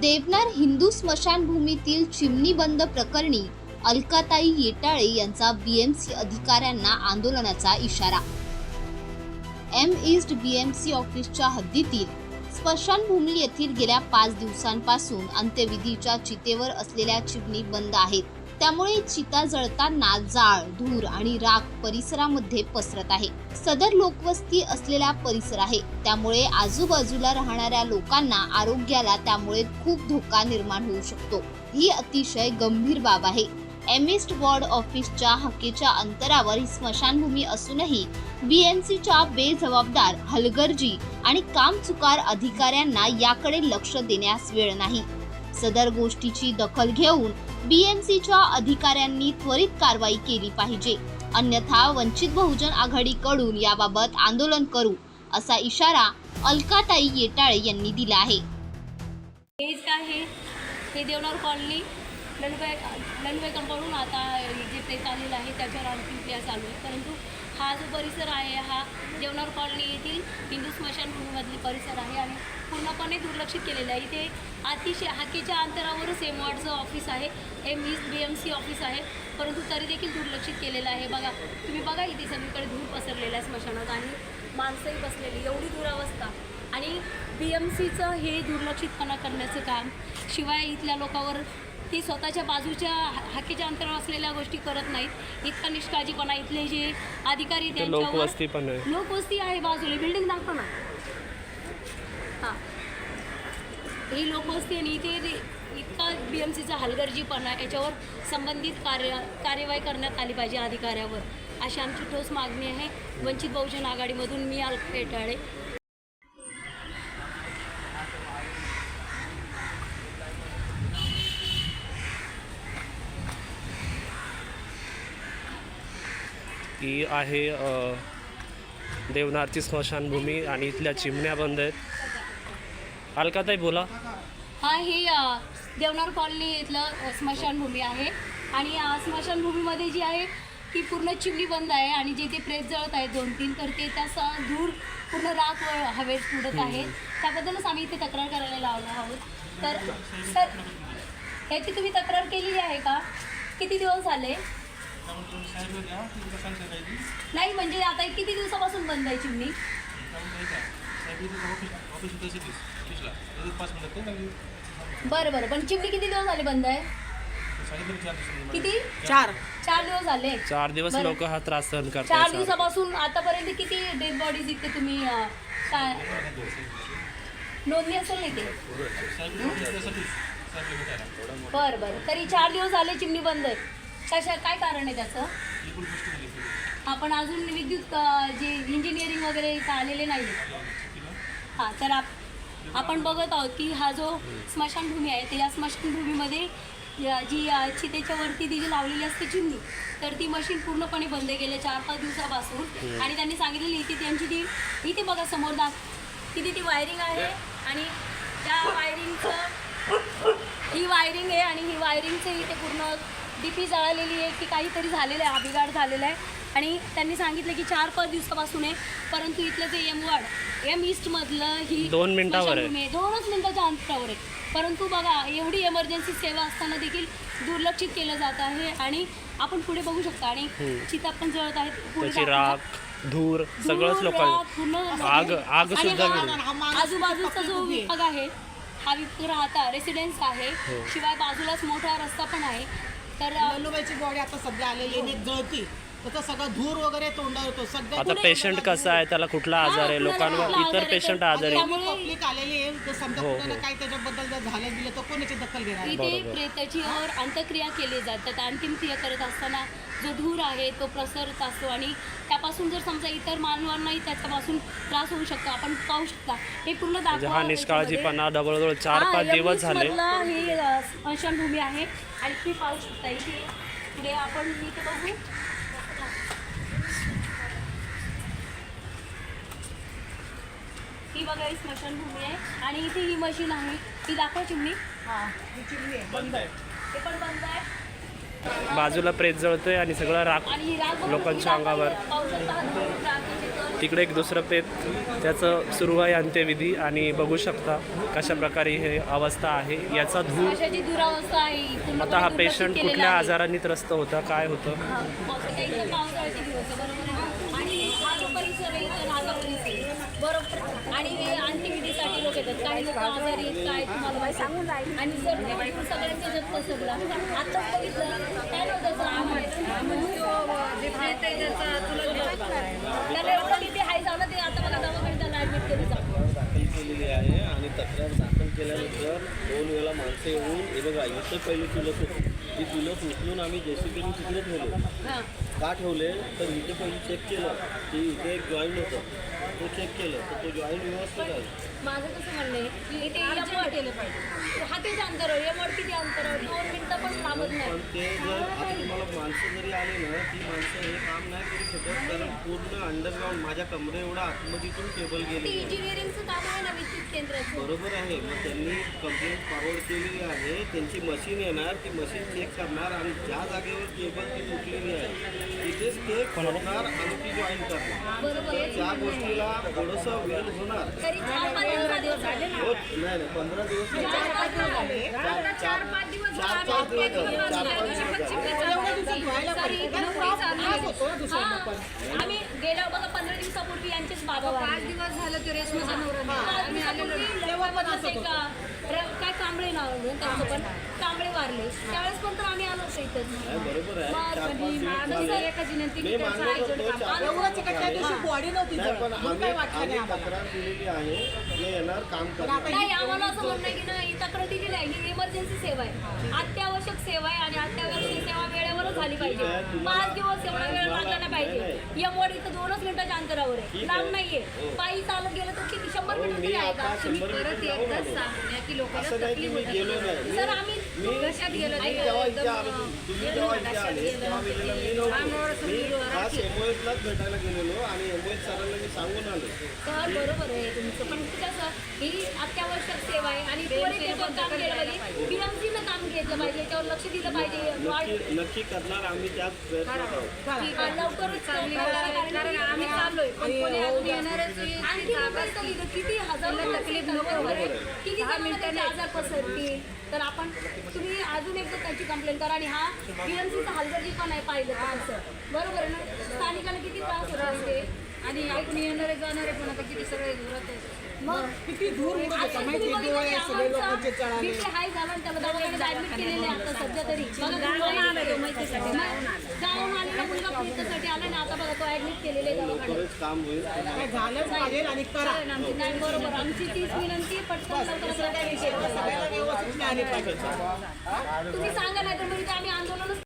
देवनार हिंदू स्मशानभूमीतील चिमणी बंद प्रकरणी अलकाताई येटाळे यांचा बीएमसी अधिकाऱ्यांना आंदोलनाचा इशारा. एम ईस्ट बीएमसी ऑफिसच्या हद्दीतील स्मशानभूमी येथील गेल्या पाच दिवसांपासून अंत्यविधीच्या चितेवर असलेल्या चिमणी बंद आहेत. त्यामुळे चिता जळताना जाळ धूर आणि राख परिसरामध्ये पसरत आहे. सदर लोकवस्ती असलेला परिसर आहे. त्यामुळे आजूबाजूला राहणाऱ्या लोकांना आरोग्याला त्यामुळे खूप धोका निर्माण होऊ शकतो. ही अतिशय गंभीर बाब आहे. एमिस्ट वॉर्ड ऑफिसच्या हकेच्या अंतरावर ही स्मशानभूमी असूनही बीएमसीच्या बेजबाबदार हलगर्जी आणि कामचुकार अधिकाऱ्यांना याकडे लक्ष देण्यास वेळ नाही. सदर गोष्टीची दखल घेऊन बीएमसीच्या अधिकाऱ्यांनी त्वरित कारवाई केली पाहिजे. अन्यथा वंचित बहुजन आघाडीकडून याबाबत आंदोलन करू असा इशारा अलकाताई येटाळे यांनी दिला आहे. हेच हे देवनार कॉलनी लंडबाय लंडबाय कंपाऊंडून आता जे प्लेस आलेलं आहे त्याच्यावर आणखी प्लेस चालू आहे. परंतु हा जो परिसर आहे हा देवनार कॉलनी येथील हिंदू स्मशानभूमीमधील परिसर आहे आणि पूर्णपणे दुर्लक्षित केलेलं आहे. इथे अतिशय हाकेच्या अंतरावरच एम वॉर्डचं ऑफिस आहे. M east B M C office आहे. परंतु तरी देखील दुर्लक्षित केलेलं आहे. बघा तुम्ही बघा इथे सगळीकडे धूर पसरलेला आहे स्मशानात आणि माणसंही बसलेली एवढी दुरावस्था. आणि बी एम सीचं हे दुर्लक्षितपणा करण्याचं काम शिवाय इथल्या लोकांवर ती स्वतःच्या बाजूच्या हाकेच्या अंतरावर असलेल्या गोष्टी करत नाहीत. इतका निष्काळजीपणा इथले जे अधिकारी लोकवस्ती पण आहे. लोकवस्ती आहे बाजूला. बिल्डिंग दाखव ना. हां. ही लोकवस्ती आणि इथे इतका बी एम सीचा हलगर्जीपणा याच्यावर संबंधित कार्य कार्यवाही करण्यात आली पाहिजे अधिकाऱ्यावर. अशी आमची ठोस मागणी आहे. वंचित बहुजन आघाडीमधून मी पेटाळे ही आहे देवनारची स्मशानभूमी आणि इथल्या चिमण्या बंद आहेत. अलकाताई बोला. हा ही देवनार कॉलनी इथलं स्मशानभूमी आहे. आणि या स्मशानभूमीमध्ये जी आहे ती पूर्ण चिमणी बंद आहे आणि जे ते प्रेस जळत आहेत दोन तीन तर ते त्याचा धूर पूर्ण राख हवेत उडत आहे त्याबद्दलच आम्ही इथे तक्रार करायला लावलो आहोत. तर सर याची तुम्ही तक्रार केलेली आहे का? किती दिवस झाले? नाही म्हणजे आता किती दिवसापासून बंद आहे चिमणी? बरं बरं. पण चिमणी किती दिवस झाले बंद आहे? किती? चार. चार दिवस झाले. चार दिवस बरं. लोक हा त्रास सहन चार करतात दिवसापासून आतापर्यंत किती डेड बॉडीज इथे तुम्ही अं, काय? नोंदणी असेल नाही ते बरं बरं. तरी चार दिवस झाले चिमणी बंद आहे. कशा काय कारण आहे त्याचं? आपण अजून विद्युत अं, जे इंजिनिअरिंग वगैरे इथं आलेले नाही हां तर आप आपण बघत आहोत की हा जो स्मशानभूमी आहे तर या स्मशानभूमीमध्ये या- जी अ, चितेच्या वरती ती जी लावलेली असते चिमणी तर ती मशीन पूर्णपणे बंद गेले चार पाच दिवसापासून आणि त्यांनी सांगितलेली इथे त्यांची ती इथे बघा समोर दाख तिथे ती वायरिंग आहे आणि त्या वायरिंगचं ही वायरिंग आहे आणि ही वायरिंगचं इथे पूर्ण डीपी जळालेली आहे की काहीतरी झालेलं आहे अभिगाड झालेला आहे. आणि त्यांनी सांगितलं की चार पाच दिवसापासून आहे परंतु इथलं जे एम वार्ड एम ईस्टमधलं ही दोन मिनिटावर आहे. दोनच मिनिटाच्या अंतरावर आहे. परंतु बघा एवढी एमर्जन्सी सेवा असताना देखील दुर्लक्षित केलं जात आहे आणि आपण पुढे बघू शकता. आणि चिता पण जळत आहेत पुढे. राख धूर सगळंच लोक आग आग सुद्धा आजूबाजूचा जो विभाग आहे हा विभाग राहता रेसिडेन्स आहे. हो. शिवाय बाजूलाच मोठा रस्ता पण आहे. तर अ, लल्लूबाईची बॉडी आता सध्या आलेली आहे जळती. त्याचा सगळं धूर वगैरे तोंडावर येतो. सगळं आता पेशंट कसा आहे? त्याला कुठला आजार आहे? हा, लोकांवर इतर पेशंट आजार आहे. त्यामुळे- पब्लिक आलेली आहे. समजा हो, कुणाला हो. काय त्याच्याबद्दल जर झालं दिलं तर कोणाची दखल घेणार? इथे बरोबर. प्रेताची और अंत्यक्रिया केली जातात अंतिम क्रिया करत असताना जो धूर आहे तो प्रसरत असतो आणि त्यापासून जर समजा इतर मानवांनाही त्याच्यापासून त्रास होऊ शकतो आपण पाहू शकता. हे पूर्ण म्हणजे दाखवा हा निष्काळजीपणा जवळजवळ चार पाच या दिवस झाले. ही स्मशानभूमी आहे. आणि ती पाहू शकता इथे. पुढे आपण इथे बघू. ही बघा ही स्मशानभूमी आहे. आणि इथे ही मशीन आहे. ती दाखवा चिमणी. हा ही चिमणी आहे. बंद आहे ते पण बंद आहे. बाजूला प्रेत जळतोय आणि सगळं राख लोकांच्या अंगावर. तिकडे एक दुसरं पेत त्याचं सुरू आहे अंत्यविधी आणि बघू शकता कशा प्रकारे हे अवस्था आहे. याचा धूर आता हा पेशंट कुठल्या. आजारांनी त्रस्त होता? काय होतं? आणि शकत. काही लोक आजारी आहेत काय तुम्हाला सांगून राहील आणि जर ते म्हणजे सगळ्यांच्या जग पसरला बघितलं काय नव्हतं सर एवढं किती हाय झालं ते आता मला दवाखान्यात केली जातं केलेली आहे आणि तक्रार केल्यानंतर दोन वेळा माणसं येऊन हे बघा इथं पहिली तुलस होती. ती तुलस उचलून आम्ही जेसीबीने तिकडे ठेवले. हां. का ठेवले? तर इथे पहिली चेक केलं. की इथे एक जॉईंट होतं. तो चेक केलं. तर तो जॉईंट व्यवस्थित आहे माझं कसं म्हणणं आहे की इथे केलं पाहिजे. अंतरावर यमवड किती दोन मिनिटं पण पण ते जर आता तुम्हाला माणसं जरी आली ना ती माणसं हे काम नाही करू शकत. कारण पूर्ण अंडरग्राऊंड माझ्या कमरे एवढा आतमधीतून केबल ते गेली इंजिनिअरिंगचं काम आहे ना विद्युत केंद्राचं. बरोबर आहे. मग त्यांनी कंप्लेंट फॉरवर्ड केलेली आहे. त्यांची मशीन येणार ती मशीन चेक करणार आणि ज्या जागेवर केबल ती तुटलेली आहे तिथेच ते खोलणार आणि ती जॉईन करणार. त्या गोष्टीला थोडंसं वेळ होणार. तरी चार पाच दिवस झाले ना. होत नाही नाही. पंधरा दिवस नाही. चार पाच दिवस झाले. आता चार पाच दिवस. आम्ही गेल्या बघा पंधरा दिवसापूर्वी यांचेच बाबा पाच दिवस झालं ते रेशमाचा आम्ही तेव्हा पण असं काय कांबळे नाव आहे त्यांचं पण? कांबळे वारले. त्यावेळेस पण तर आम्ही आलो होतो इथं. आम्हाला. असं म्हणणं की नाही तक्रार दिलेली आहे. ही इमर्जन्सी सेवा आहे. अत्यावश्यक सेवा आहे आणि झाली पाहिजे. पाच दिवस एवढा वेळ लागला नाही पाहिजे. यमवड इथं दोनच मिनिटाच्या अंतरावर आहे. लांब आहे. नाहीये. हो. पायी चालत गेलं तर किती? शंभर मिनिटं मी तरी आहे का? तुम्ही परत एकदा. सांगण्या की लोकांना गेलो नाही. सर आम्ही कशात गेलो भेटायला गेलेलो आणि एमओएस सरांना मी सांगून आलो. सर बरोबर आहे तुमचं. पण कसं ही अत्यावश्यक सेवा आहे आणि त्वरित पाहिजे घेतलं पाहिजे याच्यावर लक्ष दिलं पाहिजे. वाढ नक्की नक्की करणार आम्ही त्याच प्रयत्नात आहोत ठीक आहे, लवकरच चालू कारण आम्ही चाललोय. पण कोणी अजून येणारच नाही. आणखी लोकांचं लिहिलं, किती हजार तकलीफ नको किती जणांना आजार पसरतील? तर आपण तुम्ही अजून एकदा त्याची कंप्लेंट करा आणि हा बीएमसीचा हलगर्जीपणा आहे पाहिलं तर असं बरोबर आहे ना? स्थानिकांना किती त्रास होत असते? आणि आपण येणारे जाणारे पण आता किती सगळे घरात आहेत. मग किती सगळे लोकांचे हाय झाला आणि काम होईल. पाहिजे आणि करा. बरोबर. आमची तीच विनंती पटकन व्यवस्थित तुम्ही सांगा नाही तर मग इथे आम्ही आंदोलनच